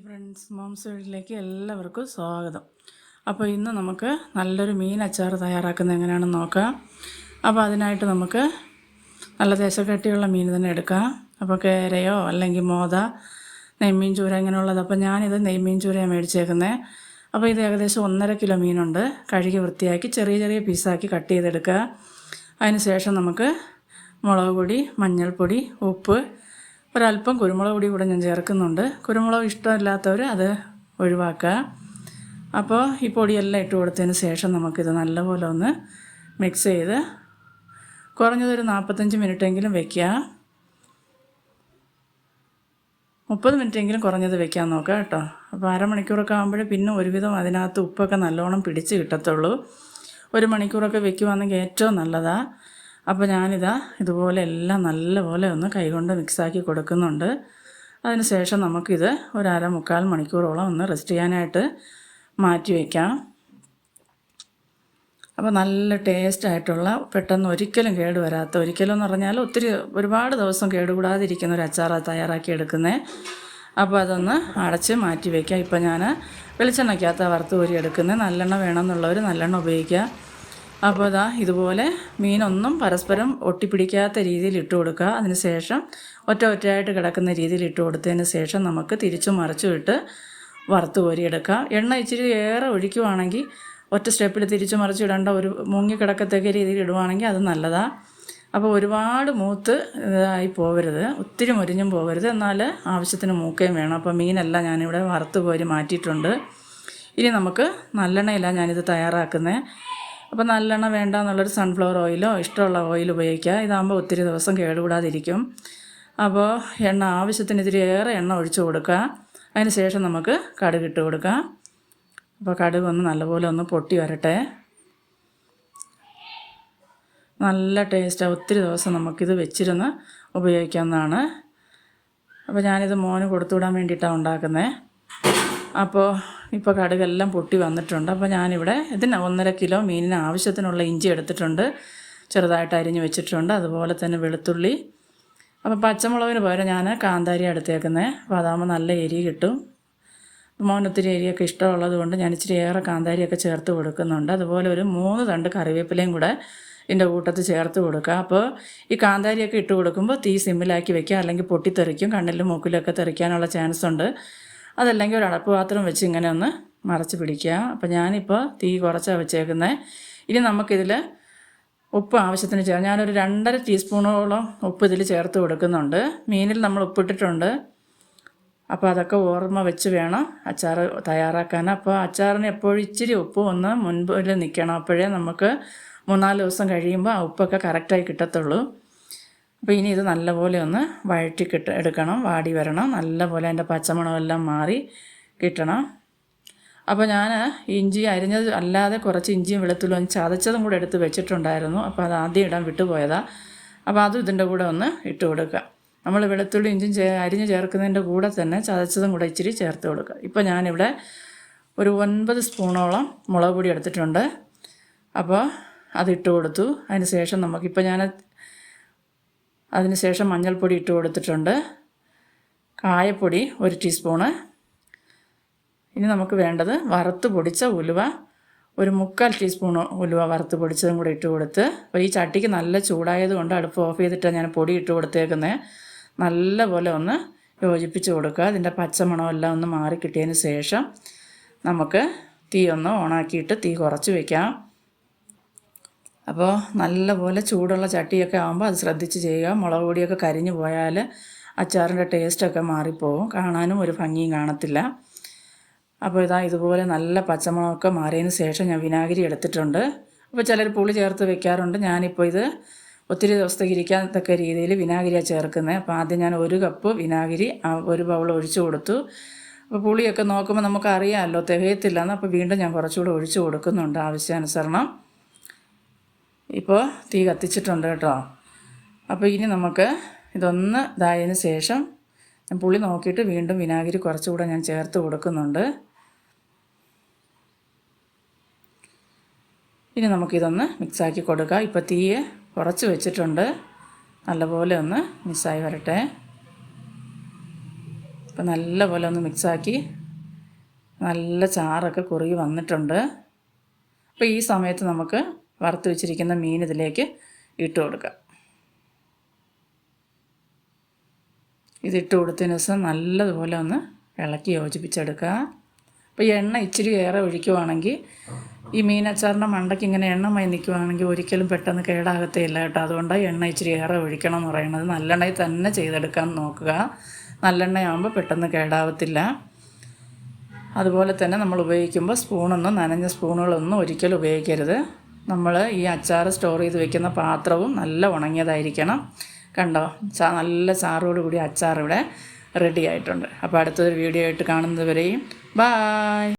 Hi friends moms വീട്ടിലേക്ക് എല്ലാവർക്കും സ്വാഗതം. അപ്പോൾ ഇന്ന് നമുക്ക് നല്ലൊരു മീൻ അച്ചാർ തയ്യാറാക്കുന്നത് എങ്ങനെയാണെന്ന് നോക്കാം. അപ്പോൾ അതിനായിട്ട് നമുക്ക് നല്ല ദേശക്കട്ടിയുള്ള മീൻ തന്നെ എടുക്കാം. അപ്പോൾ കേരയോ അല്ലെങ്കിൽ മോത നെയ്മീൻ ചൂര ഇങ്ങനെയുള്ളത്. അപ്പോൾ ഞാനിത് നെയ്മീൻ ചൂരയാണ് മേടിച്ചേക്കുന്നത് അപ്പോൾ ഇത് ഏകദേശം ഒന്നര കിലോ മീനുണ്ട്. കഴുകി വൃത്തിയാക്കി ചെറിയ ചെറിയ പീസാക്കി കട്ട് ചെയ്തെടുക്കുക. അതിന് ശേഷം നമുക്ക് മുളക് പൊടി മഞ്ഞൾപ്പൊടി ഉപ്പ് ഒരല്പം കുരുമുളക് പൊടി കൂടെ ഞാൻ ചേർക്കുന്നുണ്ട്. കുരുമുളക് ഇഷ്ടമില്ലാത്തവർ അത് ഒഴിവാക്കുക. അപ്പോൾ ഈ പൊടിയെല്ലാം ഇട്ട് കൊടുത്തതിന് ശേഷം നമുക്കിത് നല്ലപോലെ ഒന്ന് മിക്സ് ചെയ്ത് കുറഞ്ഞതൊരു നാൽപ്പത്തഞ്ച് മിനിറ്റെങ്കിലും വെക്കുക. മുപ്പത് മിനിറ്റെങ്കിലും കുറഞ്ഞത് വെക്കാൻ നോക്കുക കേട്ടോ. അപ്പോൾ അരമണിക്കൂറൊക്കെ ആകുമ്പോൾ പിന്നെ ഒരുവിധം അതിനകത്ത് ഉപ്പൊക്കെ നല്ലോണം പിടിച്ച് കിട്ടത്തുള്ളൂ. ഒരു മണിക്കൂറൊക്കെ വെക്കുവാണെങ്കിൽ ഏറ്റവും നല്ലതാണ് അപ്പോൾ ഞാനിതാ ഇതുപോലെ എല്ലാം നല്ലപോലെ ഒന്ന് കൈകൊണ്ട് മിക്സാക്കി കൊടുക്കുന്നുണ്ട്. അതിനുശേഷം നമുക്കിത് ഒരു അര മുക്കാൽ മണിക്കൂറോളം ഒന്ന് റെസ്റ്റ് ചെയ്യാനായിട്ട് മാറ്റി വയ്ക്കാം അപ്പോൾ നല്ല ടേസ്റ്റ് ആയിട്ടുള്ള പെട്ടെന്ന് ഒരിക്കലും കേട് വരാത്ത ഒരിക്കലും എന്ന് പറഞ്ഞാൽ ഒത്തിരി ഒരുപാട് ദിവസം കേടുകൂടാതിരിക്കുന്ന ഒരു അച്ചാർ തയ്യാറാക്കി എടുക്കുന്നത് അപ്പോൾ അതൊന്ന് അടച്ച് മാറ്റി വയ്ക്കാം ഇപ്പോൾ ഞാൻ വെളിച്ചെണ്ണയ്ക്കകത്ത് വറുത്ത് കോരി എടുക്കുന്നത് നല്ലെണ്ണ വേണമെന്നുള്ളവർ നല്ലെണ്ണ ഉപയോഗിക്കുക. അപ്പോൾ ഇതാ ഇതുപോലെ മീനൊന്നും പരസ്പരം ഒട്ടിപ്പിടിക്കാത്ത രീതിയിൽ ഇട്ട് കൊടുക്കുക. അതിന് ശേഷം ഒറ്റ ഒറ്റയായിട്ട് കിടക്കുന്ന രീതിയിൽ ഇട്ട് കൊടുത്തതിന് ശേഷം നമുക്ക് തിരിച്ചു മറിച്ചു ഇട്ട് വറുത്ത് കോരിയെടുക്കുക എണ്ണ ഇച്ചിരി ഏറെ ഒഴിക്കുവാണെങ്കിൽ ഒറ്റ സ്റ്റെപ്പിൽ തിരിച്ചു മറിച്ച് ഇടേണ്ട ഒരു മുങ്ങി കിടക്കത്തക്ക രീതിയിൽ ഇടുവാണെങ്കിൽ അത് നല്ലതാണ് അപ്പോൾ ഒരുപാട് മൂത്ത് ഇതായി പോകരുത് ഒത്തിരി മുരിഞ്ഞും പോകരുത് എന്നാൽ ആവശ്യത്തിന് മൂക്കുകയും വേണം. അപ്പോൾ മീനെല്ലാം ഞാനിവിടെ വറുത്ത് കോരി മാറ്റിയിട്ടുണ്ട്. ഇനി നമുക്ക് നല്ലെണ്ണയിലാണ് ഞാനിത് തയ്യാറാക്കുന്നത്. അപ്പോൾ നല്ലെണ്ണ വേണ്ട എന്നുള്ളൊരു സൺഫ്ലവർ ഓയിലോ ഇഷ്ടമുള്ള ഓയിൽ ഉപയോഗിക്കുക. ഇതാകുമ്പോൾ ഒത്തിരി ദിവസം കേടുകൂടാതിരിക്കും. അപ്പോൾ എണ്ണ ആവശ്യത്തിന് ഇത്തിരി ഏറെ എണ്ണ ഒഴിച്ചു കൊടുക്കുക. അതിന് ശേഷം നമുക്ക് കടുക് ഇട്ട് കൊടുക്കുക. അപ്പോൾ കടുക് ഒന്ന് നല്ലപോലെ ഒന്ന് പൊട്ടി വരട്ടെ. നല്ല ടേസ്റ്റാണ് ഒത്തിരി ദിവസം നമുക്കിത് വെച്ചിരുന്ന് ഉപയോഗിക്കാവുന്നതാണ്. അപ്പോൾ ഞാനിത് മോന് കൊടുത്തുവിടാൻ വേണ്ടിയിട്ടാണ് ഉണ്ടാക്കുന്നത് അപ്പോൾ ഇപ്പോൾ കടുകെല്ലാം പൊട്ടി വന്നിട്ടുണ്ട്. അപ്പോൾ ഞാനിവിടെ ഇതിന് ഒന്നര കിലോ മീനിന് ആവശ്യത്തിനുള്ള ഇഞ്ചി എടുത്തിട്ടുണ്ട്. ചെറുതായിട്ട് അരിഞ്ഞ് വെച്ചിട്ടുണ്ട്. അതുപോലെ തന്നെ വെളുത്തുള്ളി. അപ്പോൾ പച്ചമുളകിന് പകരം ഞാൻ കാന്താരി എടുത്തേക്കുന്നത് അപ്പോൾ അതാകുമ്പോൾ നല്ല എരി കിട്ടും. മോൻ ഒത്തിരി എരിയൊക്കെ ഇഷ്ടമുള്ളത് കൊണ്ട് ഞാൻ ഇച്ചിരി ഏറെ കാന്താരിയൊക്കെ ചേർത്ത് കൊടുക്കുന്നുണ്ട്. അതുപോലെ ഒരു മൂന്ന് തണ്ട് കറിവേപ്പിലയും കൂടെ ഇതിന്റെ കൂട്ടത്തിൽ ചേർത്ത് കൊടുക്കുക അപ്പോൾ ഈ കാന്താരിയൊക്കെ ഇട്ട് കൊടുക്കുമ്പോൾ തീ സിമ്മിലാക്കി വെക്കുക അല്ലെങ്കിൽ പൊട്ടിത്തെറിക്കും. കണ്ണിലും മൂക്കിലൊക്കെ തെറിക്കാനുള്ള ചാൻസ് ഉണ്ട്. അതല്ലെങ്കിൽ ഒരു അടപ്പ് പാത്രം വെച്ച് ഇങ്ങനെ ഒന്ന് മറച്ച് പിടിക്കുക. അപ്പോൾ ഞാനിപ്പോൾ തീ കുറച്ചാണ് വെച്ചേക്കുന്നത് ഇനി നമുക്കിതിൽ ഉപ്പ് ആവശ്യത്തിന് ചേർ ഞാനൊരു രണ്ടര ടീസ്പൂണോളം ഉപ്പ് ഇതിൽ ചേർത്ത് കൊടുക്കുന്നുണ്ട്. മീനിൽ നമ്മൾ ഉപ്പിട്ടിട്ടുണ്ട്. അപ്പോൾ അതൊക്കെ ഓർമ്മ വെച്ച് വേണം അച്ചാർ തയ്യാറാക്കാൻ. അപ്പോൾ അച്ചാറിന് എപ്പോഴും ഇച്ചിരി ഉപ്പ് ഒന്ന് മുൻപിൽ നിൽക്കണം അപ്പോഴേ നമുക്ക് മൂന്നാൽ ദിവസം കഴിയുമ്പോൾ ആ ഉപ്പൊക്കെ കറക്റ്റായി കിട്ടത്തുള്ളൂ. അപ്പോൾ ഇനി ഇത് നല്ലപോലെ ഒന്ന് വഴറ്റി കിട്ട എടുക്കണം. വാടി വരണം. നല്ലപോലെ അതിന്റെ പച്ചമണമെല്ലാം മാറി കിട്ടണം. അപ്പോൾ ഞാൻ ഇഞ്ചി അരിഞ്ഞത് അല്ലാതെ കുറച്ച് ഇഞ്ചിയും വെളുത്തുള്ളും ചതച്ചതും കൂടെ എടുത്ത് വെച്ചിട്ടുണ്ടായിരുന്നു. അപ്പോൾ അത് ആദ്യം ഇടാൻ വിട്ടുപോയതാണ് അപ്പോൾ അതും ഇതിന്റെ കൂടെ ഒന്ന് ഇട്ട് കൊടുക്കുക നമ്മൾ വെളുത്തുള്ളി ഇഞ്ചിയും ചേ അരിഞ്ഞ് ചേർക്കുന്നതിന്റെ കൂടെ തന്നെ ചതച്ചതും കൂടെ ഇച്ചിരി ചേർത്ത് കൊടുക്കുക ഇപ്പോൾ ഞാനിവിടെ ഒരു ഒൻപത് സ്പൂണോളം മുളക് പൊടി എടുത്തിട്ടുണ്ട്. അപ്പോൾ അതിട്ട് കൊടുത്തു. അതിന് ശേഷം നമുക്കിപ്പോൾ ഞാൻ അതിനുശേഷം മഞ്ഞൾപ്പൊടി ഇട്ട് കൊടുത്തിട്ടുണ്ട്. കായപ്പൊടി ഒരു ടീസ്പൂണ്. ഇനി നമുക്ക് വേണ്ടത് വറുത്ത് പൊടിച്ച ഉലുവ ഒരു മുക്കാൽ ടീസ്പൂൺ ഉലുവ വറുത്ത് പൊടിച്ചതും കൂടി ഇട്ട് കൊടുത്ത്. അപ്പോൾ ഈ ചട്ടിക്ക് നല്ല ചൂടായത് കൊണ്ട് അടുപ്പ് ഓഫ് ചെയ്തിട്ടാണ് ഞാൻ പൊടി ഇട്ട് കൊടുത്തേക്കുന്നത് നല്ല പോലെ ഒന്ന് യോജിപ്പിച്ച് കൊടുക്കുക. അതിന്റെ പച്ചമണമെല്ലാം ഒന്ന് മാറി കിട്ടിയതിന് ശേഷം നമുക്ക് തീ ഒന്ന് ഓണാക്കിയിട്ട് തീ കുറച്ച് വയ്ക്കാം അപ്പോൾ നല്ലപോലെ ചൂടുള്ള ചട്ടിയൊക്കെ ആകുമ്പോൾ അത് ശ്രദ്ധിച്ച് ചെയ്യുക. മുളക് പൊടിയൊക്കെ കരിഞ്ഞു പോയാൽ അച്ചാറിന്റെ ടേസ്റ്റൊക്കെ മാറിപ്പോവും. കാണാനും ഒരു ഭംഗിയും കാണത്തില്ല. അപ്പോൾ ഇതാ ഇതുപോലെ നല്ല പച്ചമുളകൊക്കെ മാറിയതിന് ശേഷം ഞാൻ വിനാഗിരി എടുത്തിട്ടുണ്ട്. അപ്പോൾ ചിലർ പുളി ചേർത്ത് വെക്കാറുണ്ട്. ഞാനിപ്പോൾ ഇത് ഒത്തിരി ദിവസത്തേക്ക് ഇരിക്കാത്തക്ക രീതിയിൽ വിനാഗിരിയാണ് ചേർക്കുന്നത് അപ്പോൾ ആദ്യം ഞാൻ ഒരു കപ്പ് വിനാഗിരി ഒരു ബൗൾ ഒഴിച്ചു കൊടുത്തു. അപ്പോൾ പുളിയൊക്കെ നോക്കുമ്പോൾ നമുക്കറിയാമല്ലോ തികയത്തില്ലെന്ന് അപ്പോൾ വീണ്ടും ഞാൻ കുറച്ചുകൂടെ ഒഴിച്ചു കൊടുക്കുന്നുണ്ട് ആവശ്യാനുസരണം. ഇപ്പോൾ തീ കത്തിച്ചിട്ടുണ്ട് കേട്ടോ. അപ്പോൾ ഇനി നമുക്ക് ഇതൊന്ന് ഇതായതിന് ശേഷം ഞാൻ പുളി നോക്കിയിട്ട് വീണ്ടും വിനാഗിരി കുറച്ചുകൂടെ ഞാൻ ചേർത്ത് കൊടുക്കുന്നുണ്ട്. ഇനി നമുക്കിതൊന്ന് മിക്സാക്കി കൊടുക്കുക ഇപ്പോൾ തീ കുറച്ച് വെച്ചിട്ടുണ്ട്. നല്ലപോലെ ഒന്ന് മിക്സായി വരട്ടെ. ഇപ്പം നല്ലപോലെ ഒന്ന് മിക്സാക്കി നല്ല ചാറൊക്കെ കുറുകി വന്നിട്ടുണ്ട്. അപ്പോൾ ഈ സമയത്ത് നമുക്ക് വറുത്ത് വെച്ചിരിക്കുന്ന മീൻ ഇതിലേക്ക് ഇട്ട് കൊടുക്കുക. ഇതിട്ട് കൊടുത്തതിന് ദിവസം നല്ലതുപോലെ ഒന്ന് ഇളക്കി യോജിപ്പിച്ചെടുക്കുക. അപ്പോൾ എണ്ണ ഇച്ചിരി ഏറെ ഒഴിക്കുവാണെങ്കിൽ ഈ മീനച്ചാറിന്റെ മണ്ടയ്ക്ക് ഇങ്ങനെ എണ്ണമായി നിൽക്കുവാണെങ്കിൽ ഒരിക്കലും പെട്ടെന്ന് കേടാകത്തേ ഇല്ല കേട്ടോ. അതുകൊണ്ട് എണ്ണ ഇച്ചിരി ഏറെ ഒഴിക്കണം എന്ന് പറയുന്നത്. നല്ലെണ്ണയിൽ തന്നെ ചെയ്തെടുക്കാൻ നോക്കുക. നല്ലെണ്ണയാകുമ്പോൾ പെട്ടെന്ന് കേടാവത്തില്ല. അതുപോലെ തന്നെ നമ്മൾ ഉപയോഗിക്കുമ്പോൾ സ്പൂണൊന്നും നനഞ്ഞ സ്പൂണുകളൊന്നും ഒരിക്കലും ഉപയോഗിക്കരുത്. നമ്മൾ ഈ അച്ചാർ സ്റ്റോർ ചെയ്ത് വെക്കുന്ന പാത്രവും നല്ല ഉണങ്ങിയതായിരിക്കണം. കണ്ടോ? ചാ നല്ല ചാറോട് കൂടി അച്ചാർ ഇവിടെ റെഡി ആയിട്ടുണ്ട്. അപ്പോൾ അടുത്തൊരു വീഡിയോ ആയിട്ട് കാണുന്നത് വരെയും ബായ്